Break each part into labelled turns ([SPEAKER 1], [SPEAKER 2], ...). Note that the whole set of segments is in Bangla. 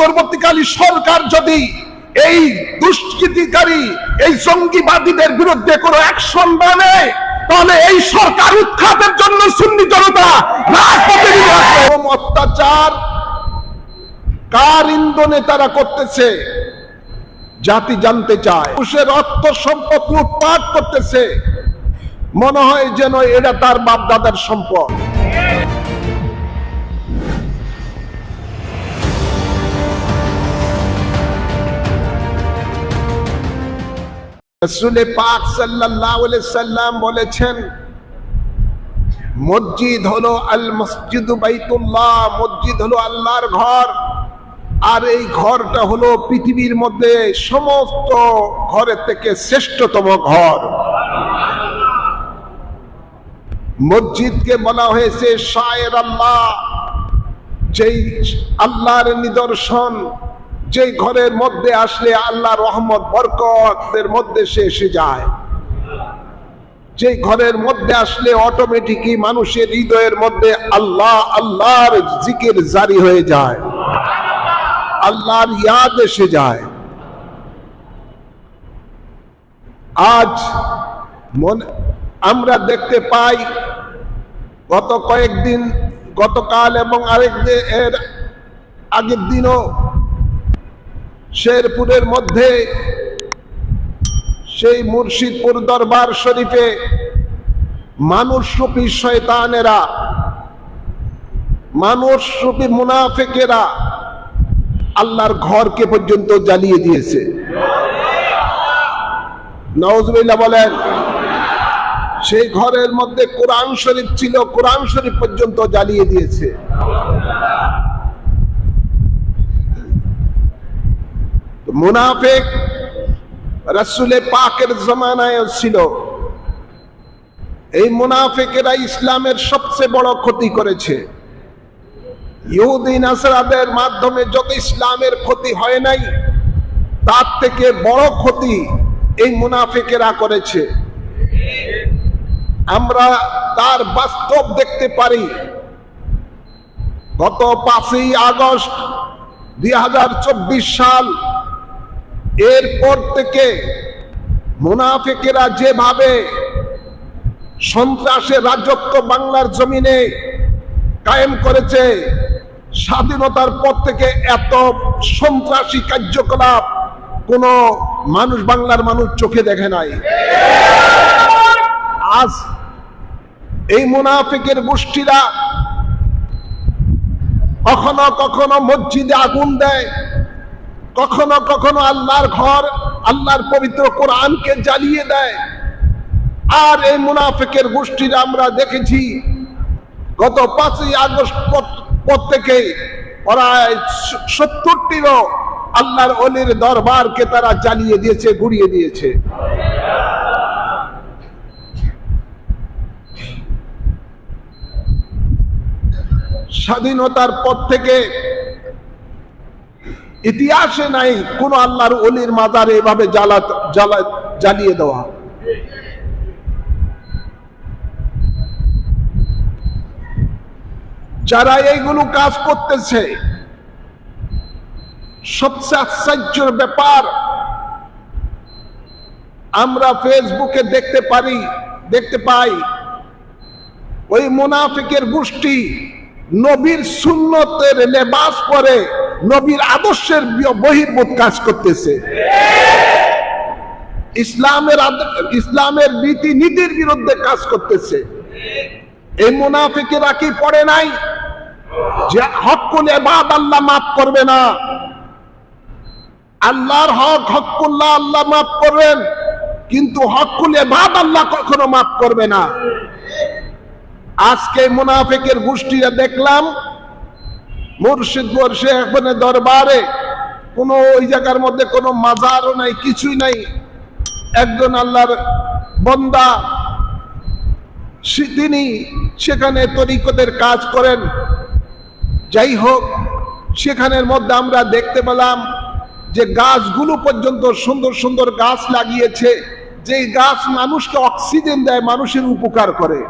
[SPEAKER 1] অন্তর্বর্তীকালী সরকার যদি এই দুষ্কৃতিকারী, এই জঙ্গিবাদীদের বিরুদ্ধে কোনো অ্যাকশন না নেয় তাহলে এই সরকার উৎখাতের জন্য সুন্নি জনতা অত্যাচার কার ইন্ধনে তারা করতেছে, জাতি জানতে চায়। মানুষের অর্থ সম্পদ লুটপাট করতেছে। মনে হয় যেন এটা তার বাপ দাদার সম্পদ। রসুলে পাক সাল্লাম বলেছেন, মসজিদ হলো আল মসজিদ বাইতুল্লাহ, মসজিদ হলো আল্লাহর ঘর। আর এই ঘরটা হলো পৃথিবীর মধ্যে সমস্ত ঘরের থেকে শ্রেষ্ঠতম ঘর। মসজিদকে বলা হয়েছে শায়ের আল্লাহ, যেই আল্লাহর নিদর্শন। যেই ঘরের মধ্যে আসলে আল্লাহ রহমত, বরকতের মধ্যে সে এসে যায়। যে ঘরের মধ্যে আসলে অটোমেটিকই মানুষের হৃদয়ের মধ্যে আল্লাহ, আল্লাহর জিকির জারি হয়ে যায়। আল্লাহর ইয়াদ এসে যায়। আজ মন, আমরা দেখতে পাই গত কয়েকদিন, গতকাল এবং আরেক এর আগের দিনও শেরপুরের মধ্যে সেই মুর্শিদপুর দরবার শরীফে মানুষ রূপী শয়তানেরা, মানুষ রূপী মুনাফেকেরা আল্লাহর ঘরকে পর্যন্ত জ্বালিয়ে দিয়েছে। নওয়াজবিল্লাহ বলেন, সেই ঘরের মধ্যে কোরআন শরীফ ছিল, কোরআন শরীফ পর্যন্ত জ্বালিয়ে দিয়েছে। মুনাফেক রসুলে পাকের জমানায় ছিল। এই মুনাফেকেরা ইসলামের সবচেয়ে বড় ক্ষতি করেছে। ইহুদিন আসরাদের মাধ্যমে যত ইসলামের ক্ষতি হয় নাই, তার থেকে বড় ক্ষতি এই মুনাফেকেরা করেছে। আমরা তার বাস্তব দেখতে পারি। গত পাঁচই আগস্ট দুই হাজার চব্বিশ সাল এরপর থেকে মুনাফেকেরা যেভাবে সন্ত্রাসের রাজত্ব বাংলার জমিনে কায়েম করেছে, স্বাধীনতার পর থেকে এত সন্ত্রাসী কার্যকলাপ কোন মানুষ বাংলার মানুষ চোখে দেখে নাই। আজ এই মুনাফিকের গোষ্ঠীরা কখনো কখনো মসজিদে আগুন দেয় কখনো কখনো আল্লাহর ঘর, আল্লাহর পবিত্র কোরআনকে জ্বালিয়ে দেয়। আর এই মুনাফিকের গোষ্ঠীরা আমরা দেখেছি, গত পাঁচই আগস্ট পর থেকে প্রায় সত্তরটিরও আল্লাহর অলির দরবারকে তারা জ্বালিয়ে দিয়েছে, গুড়িয়ে দিয়েছে। স্বাধীনতার পর থেকে ইতিহাসে নাই, কোন আল্লাহর অলির মাজারে এভাবে জ্বালা জ্বালা, জ্বালিয়ে দেওয়া। যারা এইগুলো কাজ করতেছে, সবচেয়ে আশ্চর্যের ব্যাপার, আমরা ফেসবুকে দেখতে পারি, দেখতে পাই, ওই মুনাফিকের গোষ্ঠী নবীর সুন্নতের লেবাস পরে নবীর আদর্শের বহির্ভূত কাজ করতেছে। ইসলামের ইসলামের নীতি নীতির বিরুদ্ধে কাজ করতেছে। এই মুনাফিকেরা কি পড়ে নাই? যে হকুল এবাদ আল্লাহ মাফ করবে না। আল্লাহর হক হকুল্লাহ আল্লাহ মাফ করবেন, কিন্তু হকুল এবাদ আল্লাহ কখনো মাফ করবে না। আজকে মুনাফিকের গোষ্ঠীরা দেখলাম মুর্শিদপুর শেখনের দরবারে। কোনো ওই জায়গার মধ্যে কোনো মাজারও নাই, কিছুই নাই। একজন আল্লাহর বন্দা তিনি সেখানে তরিকতের কাজ করেন। যাই হোক, সেখানের মধ্যে আমরা দেখতে পেলাম যে গাছগুলো পর্যন্ত সুন্দর সুন্দর গাছ লাগিয়েছে। যে গাছ মানুষকে অক্সিজেন দেয়, মানুষের উপকার করে।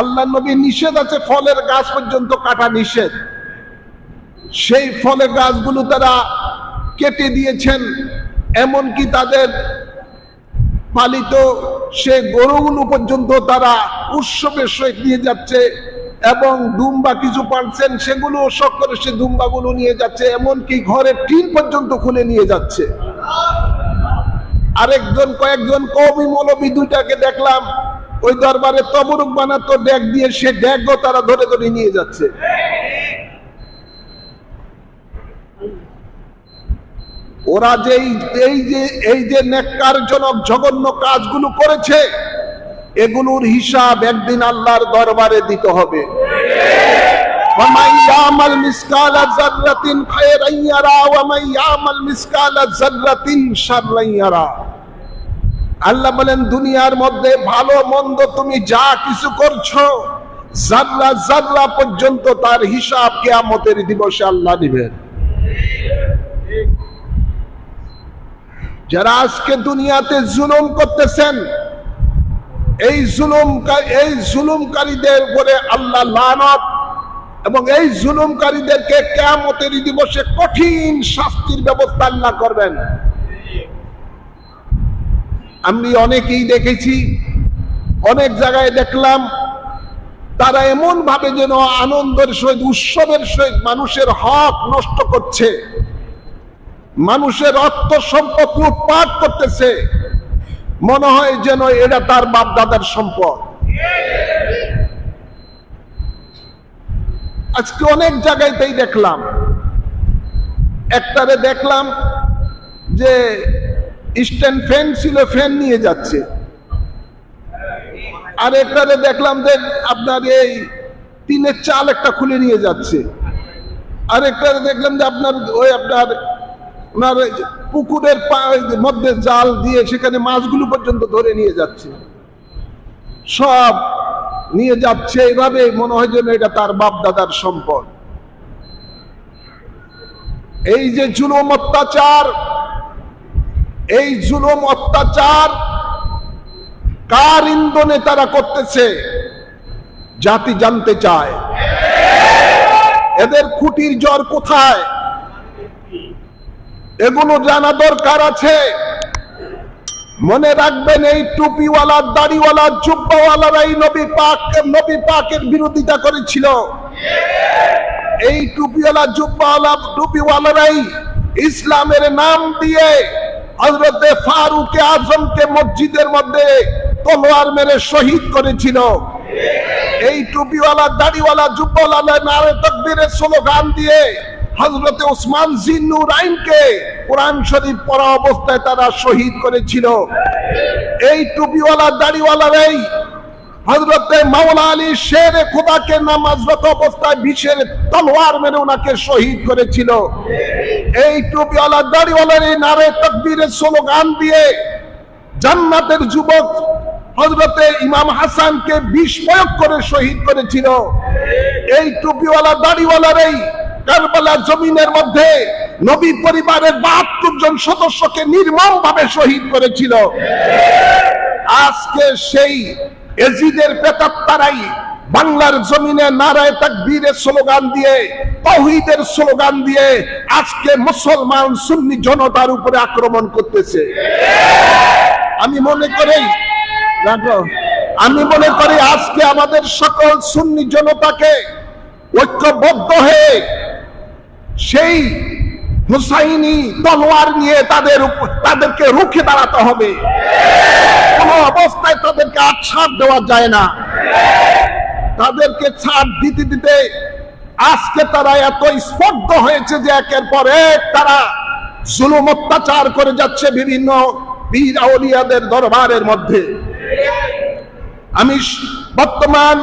[SPEAKER 1] আল্লাহ নবী নিষেধ আছে, ফলের গাছ পর্যন্ত কাটা নিষেধ। সেই ফলের গাছগুলো তারা কেটে দিয়েছেন, এমনকি তাদের পালিত সে গরুগুলো পর্যন্ত তারা উৎসবের সহিত নিয়ে যাচ্ছে এবং দুম্বা কিছু পারছেন সেগুলো শখ করে সে দুম্বাগুলো নিয়ে যাচ্ছে, এমনকি ঘরের টিন পর্যন্ত খুলে নিয়ে যাচ্ছে। আরেকজন কয়েকজন কবি মৌলবী দুইটাকে দেখলাম, ওই দরবারে তবরুক বানাতো ড্যাগ দিয়ে সে ড্যাগও তারা ধরে ধরে নিয়ে যাচ্ছে। ওরা যেই এই যে এই যে নেককারজনক জঘন্য কাজগুলো করেছে এগুলোর হিসাব একদিন আল্লাহর দরবারে দিতে হবে ومن يعمل مثقال ذرة خيرا يرى ومن يعمل مثقال ذرة شرا يرى আল্লাহ বলেন দুনিয়ার মধ্যে ভালো মন্দ তুমি যা কিছু করছো জাররা জাররা পর্যন্ত তার হিসাব কিয়ামতের দিবসে আল্লাহ দিবেন যারা আজকে দুনিয়াতে জুলুম করতেছেন, এই জুলুম এই জুলুমকারীদের উপরে আল্লাহ লানত এবং এই জুলুমকারীদেরকে কেয়ামতের দিবসে কঠিন শাস্তির ব্যবস্থা আল্লাহ করবেন। আমি অনেকেই দেখেছি, অনেক জায়গায় দেখলাম, তারা এমন ভাবে যেন আনন্দের সহিত, উৎসবের সহিত মানুষের হক নষ্ট করছে। মানুষের অর্থ সম্পদ লুটপাট করতেছে। মনে হয় যেন এটা তার বাপ দাদার সম্পদ। আজকে অনেক জায়গাতেই দেখলাম। একটারে দেখলাম যে স্ট্যান্ড ফ্যান ছিল, ফ্যান নিয়ে যাচ্ছে। আর একটারে দেখলাম যে আপনার এই টিনের চাল একটা খুলে নিয়ে যাচ্ছে। আর একটারে দেখলাম যে আপনার ওই আপনার ওনার পুকুরের মধ্যে জাল দিয়ে সেখানে মাছগুলো পর্যন্ত ধরে নিয়ে যাচ্ছে। সব নিয়ে যাচ্ছে এভাবে মনে হয় যেন এটা তার বাপ দাদার সম্পদ। এই যে জুলুম অত্যাচার, এই জুলুম অত্যাচার কার ইন্ধনে তারা করতেছে, জাতি জানতে চায়। এদের খুঁটির জ্বর কোথায়? এগুলো জানা দরকার আছে। মনে রাখবেন এই টুপিওয়ালা, দাড়িওয়ালা জুব্বাওয়ালারাই নবী পাক, নবী পাকের বিরোধিতা করেছিল। এই টুপিওয়ালা, জুব্বাওয়ালা, টুপিওয়ালারাই ইসলামের নাম দিয়ে হজরতে ফারুকে আজমকে মসজিদের মধ্যে তলোয়ার মেরে শহীদ করেছিল। এই টুপিওয়ালা, দাড়িওয়ালা, জুব্বাওয়ালা নারে তকবীরের স্লোগান দিয়ে হজরতে ওসমান জিন্নুর আইনকে কোরআন শরীফ পড়া অবস্থায় তারা শহীদ করেছিল। এই টুপিওয়ালা দাড়িওয়ালারাই হজরতে মাওলা আলী শের খোদাকে নামাজরত অবস্থায় বিশের তলোয়ার মেরে ওনাকে শহীদ করেছিল। এই টুপিওয়ালা দাড়িওয়ালার এই নারে তকবীরের স্লোগান দিয়ে জান্নাতের যুবক হজরতে ইমাম হাসানকে বিষ প্রয়োগ করে শহীদ করেছিল। এই টুপিওয়ালা দাড়িওয়ালারাই কারবালা জমিনের মধ্যে নবী পরিবারের বাহাত্তর জন সদস্যকে নির্মম ভাবে শহীদ করেছিল। আজকে সেই এজিদের প্রেতাত্মারাই বাংলার জমিনে নারায় তাকবীরের স্লোগান দিয়ে, তৌহিদের স্লোগান দিয়ে আজকে মুসলমান সুন্নি জনতার উপরে আক্রমণ করতেছে। আমি মনে করি আমি মনে করি আজকে আমাদের সকল সুন্নি জনতাকে ঐক্যবদ্ধ হয়ে সেই হুসাইনি তলোয়ার নিয়ে তাদের তাদেরকে রুখে দাঁড়াতে হবে। কোন অবস্থায় তাদেরকে আর ছাড় দেওয়া যায় না। তাদেরকে ছাড় দিতে দিতে আজকে তারা এত স্পর্ধ হয়েছে যে একের পর এক তারা জুলুম অত্যাচার করে যাচ্ছে বিভিন্ন বীর আউলিয়াদের দরবারের মধ্যে। আমি বর্তমান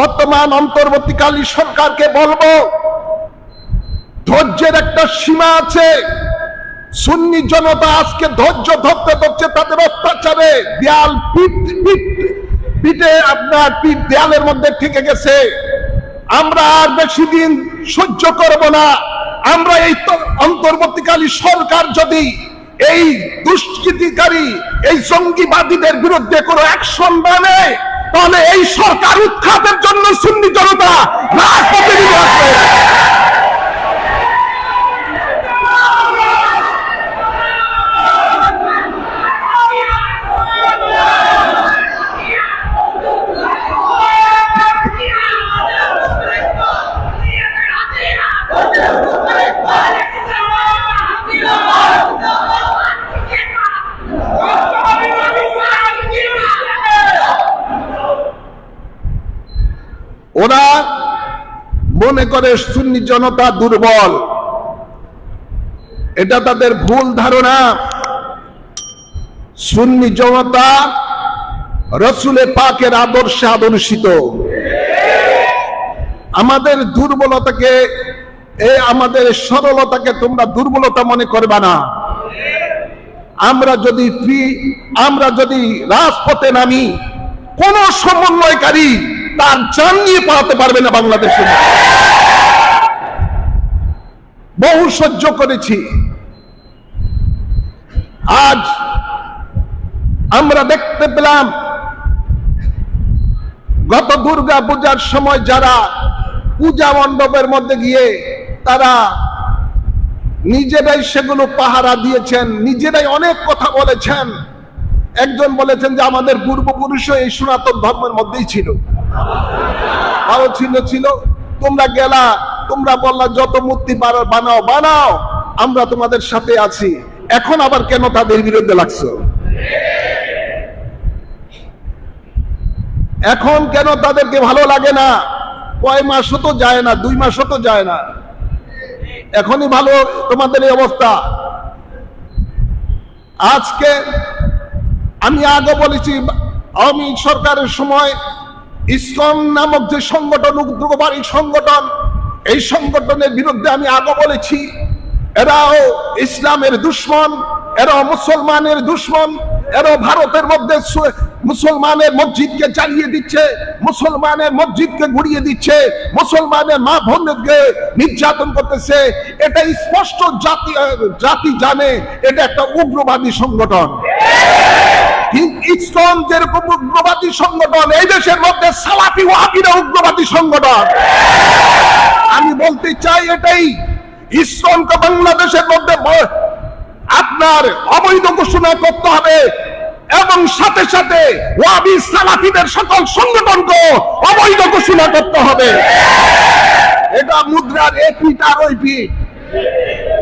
[SPEAKER 1] বর্তমান অন্তর্বর্তীকালী সরকারকে বলব ধৈর্যের একটা সীমা আছে। সুন্নি জনতা আজকে ধৈর্য ধরতে ধরছে তাদের অত্যাচারে দেয়াল পিঠ পিঠ, পিঠে আপনার পিঠ দেয়ালের মধ্যে ঠেকে গেছে। আমরা আর বেশি দিন সহ্য করব না। আমরা এই অন্তর্বর্তীকালী সরকার যদি এই দুষ্কৃতিকারী, এই জঙ্গিবাদীদের বিরুদ্ধে কোনো অ্যাকশন না নেয়, তাহলে এই সরকার উৎখাতের জন্য সুন্নি জনতা রাজপথে আসবে। করে সুন্নি জনতা দুর্বল। এটা তাদের ভুল ধারণা। সুন্নি জনতা রসুলে পাকের আদর্শে আদর্শিত। আমাদের দুর্বলতাকে, এ আমাদের সরলতাকে তোমরা দুর্বলতা মনে করবা না। আমরা যদি আমরা যদি রাজপথে নামি, কোন সমন্বয়কারী তার চান নিয়ে পালাতে পারবে না বাংলাদেশে। বহু সহ্য করেছি। আজ আমরা দেখতে পেলাম গত দুর্গা পূজার সময় যারা পূজা মণ্ডপের মধ্যে গিয়ে তারা নিজেরাই সেগুলো পাহারা দিয়েছেন, নিজেরাই অনেক কথা বলেছেন। একজন বলেছেন যে আমাদের পূর্বপুরুষও এই সনাতন ধর্মের মধ্যেই ছিল। আরও ছিল ছিল, তোমরা গেলা তোমরা বললা, যত মূর্তি বানাও বানাও, আমরা তোমাদের সাথে আছি। এখন আবার কেন তাদের বিরুদ্ধে লাগছো? এখন কেন তাদেরকে ভালো লাগে না? কয় মাসও তো যায় না, দুই মাসও তো যায় না। এখনই ভালো তোমাদের এই অবস্থা। আজকে আমি আগে বলেছি, আওয়ামী সরকারের সময় ইসকন নামক যে সংগঠন, উগ্রবাদী সংগঠন এই সংগঠনের বিরুদ্ধে আমি আগে বলেছি, এরাও ইসলামের দুশ্মন, এরাও মুসলমানের দুশ্মন, এরাও ভারতের মধ্যে মুসলমানের মসজিদকে চালিয়ে দিচ্ছে, মুসলমানের মসজিদকে ঘুরিয়ে দিচ্ছে, মুসলমানের মা বোনকে নির্যাতন করতেছে। এটা স্পষ্ট জাতি জাতি জানে, এটা একটা উগ্রবাদী সংগঠন। যেরকম উগ্রবাদী সংগঠন, এই দেশের মধ্যে সালাফি ওয়াহাবিরা উগ্রবাদী সংগঠন। আমি বলতে চাই এটাই ইসকনকে বাংলাদেশের মধ্যে আপনার অবৈধ ঘোষণা করতে হবে এবং সাথে সাথে ওয়াবি সালাফিদের সকল সংগঠনকে অবৈধ ঘোষণা করতে হবে। এটা মুদ্রার এ পিঠ আর ওই পিঠ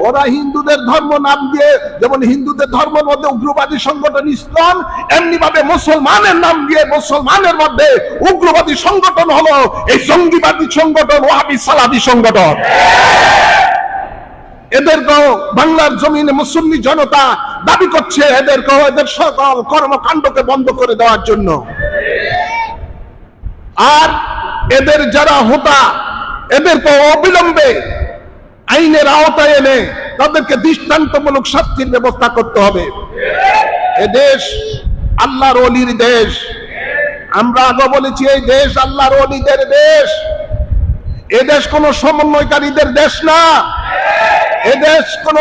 [SPEAKER 1] ওরা হিন্দুদের ধর্ম নাম দিয়ে, যেমন হিন্দুদের ধর্মের মধ্যে উগ্রবাদী সংগঠন ইসলাম এমনি ভাবে মুসলমানের নাম দিয়ে মুসলমানের মধ্যে উগ্রবাদী সংগঠন হলো এই জঙ্গিবাদী সংগঠন, ওয়াহাবি সালাবি সংগঠন। এদেরকেও বাংলার জমিনে মুসল্লি জনতা দাবি করছে, এদেরকেও এদের সকল কর্মকাণ্ডকে বন্ধ করে দেওয়ার জন্য। আর এদের যারা হোতা এদেরকে অবিলম্বে আইনের আওতায় এনে তাদেরকে দৃষ্টান্তমূলক শাস্তির ব্যবস্থা করতে হবে। এ দেশ আল্লাহর অলির দেশ। আমরা আগে বলেছি, এই দেশ আল্লাহর অলিদের দেশ। এ দেশ কোন সমন্বয়কারীদের দেশ না। এদেশ কোনো,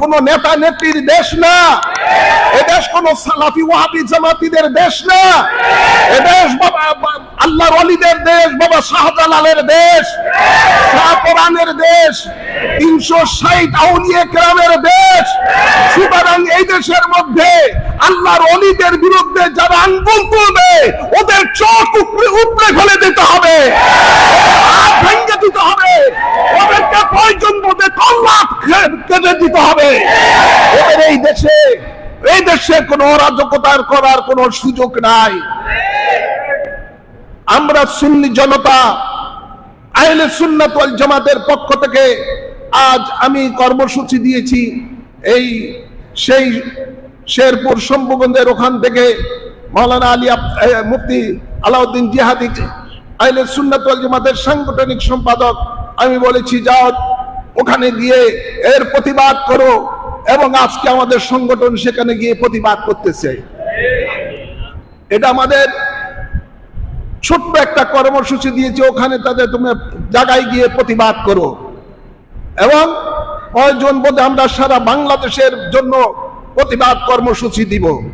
[SPEAKER 1] কোন নেতা নেত্রীর দেশ না। এদেশ কোন সালাফি ওয়াহাবি জামাতিদের দেশ না। এদেশ বাবা অলিদের দেশ, বাবা শাহজালালের দেশ শাহপরানের দেশ, তিনশো ষাট আউলিয়ে গ্রামের দেশ। সুতরাং এই দেশের মধ্যে আল্লাহর অলিদের বিরুদ্ধে যারা আঙ্গুল তুলবে, ওদের চোখ উপরে উপরে ফেলে দিতে হবে। ভেঙে দিতে হবে। ওদেরকে প্রয়োজন তল্লাপ কেটে দিতে হবে। ওদের এই দেশে এই দেশে কোনো অরাজকতার করার কোনো সুযোগ নাই। আমরা সুন্নি জনতা, আহলে সুন্নাত জামাতের পক্ষ থেকে আজ আমি কর্মসূচি দিয়েছি। এই সেই শেরপুর শম্ভুগঞ্জের ওখান থেকে মাওলানা আলী মুফতি আলাউদ্দিন জিহাদি, আহলে সুন্নাত জামাতের সাংগঠনিক সম্পাদক। আমি বলেছি, যাও ওখানে গিয়ে এর প্রতিবাদ করো। এবং আজকে আমাদের সংগঠন সেখানে গিয়ে প্রতিবাদ করতেছে। এটা আমাদের ছোট্ট একটা কর্মসূচি দিয়েছে, ওখানে তাদের তুমি জায়গায় গিয়ে প্রতিবাদ করো। এবং কয়েকজন বোধে আমরা সারা বাংলাদেশের জন্য প্রতিবাদ কর্মসূচি দিব।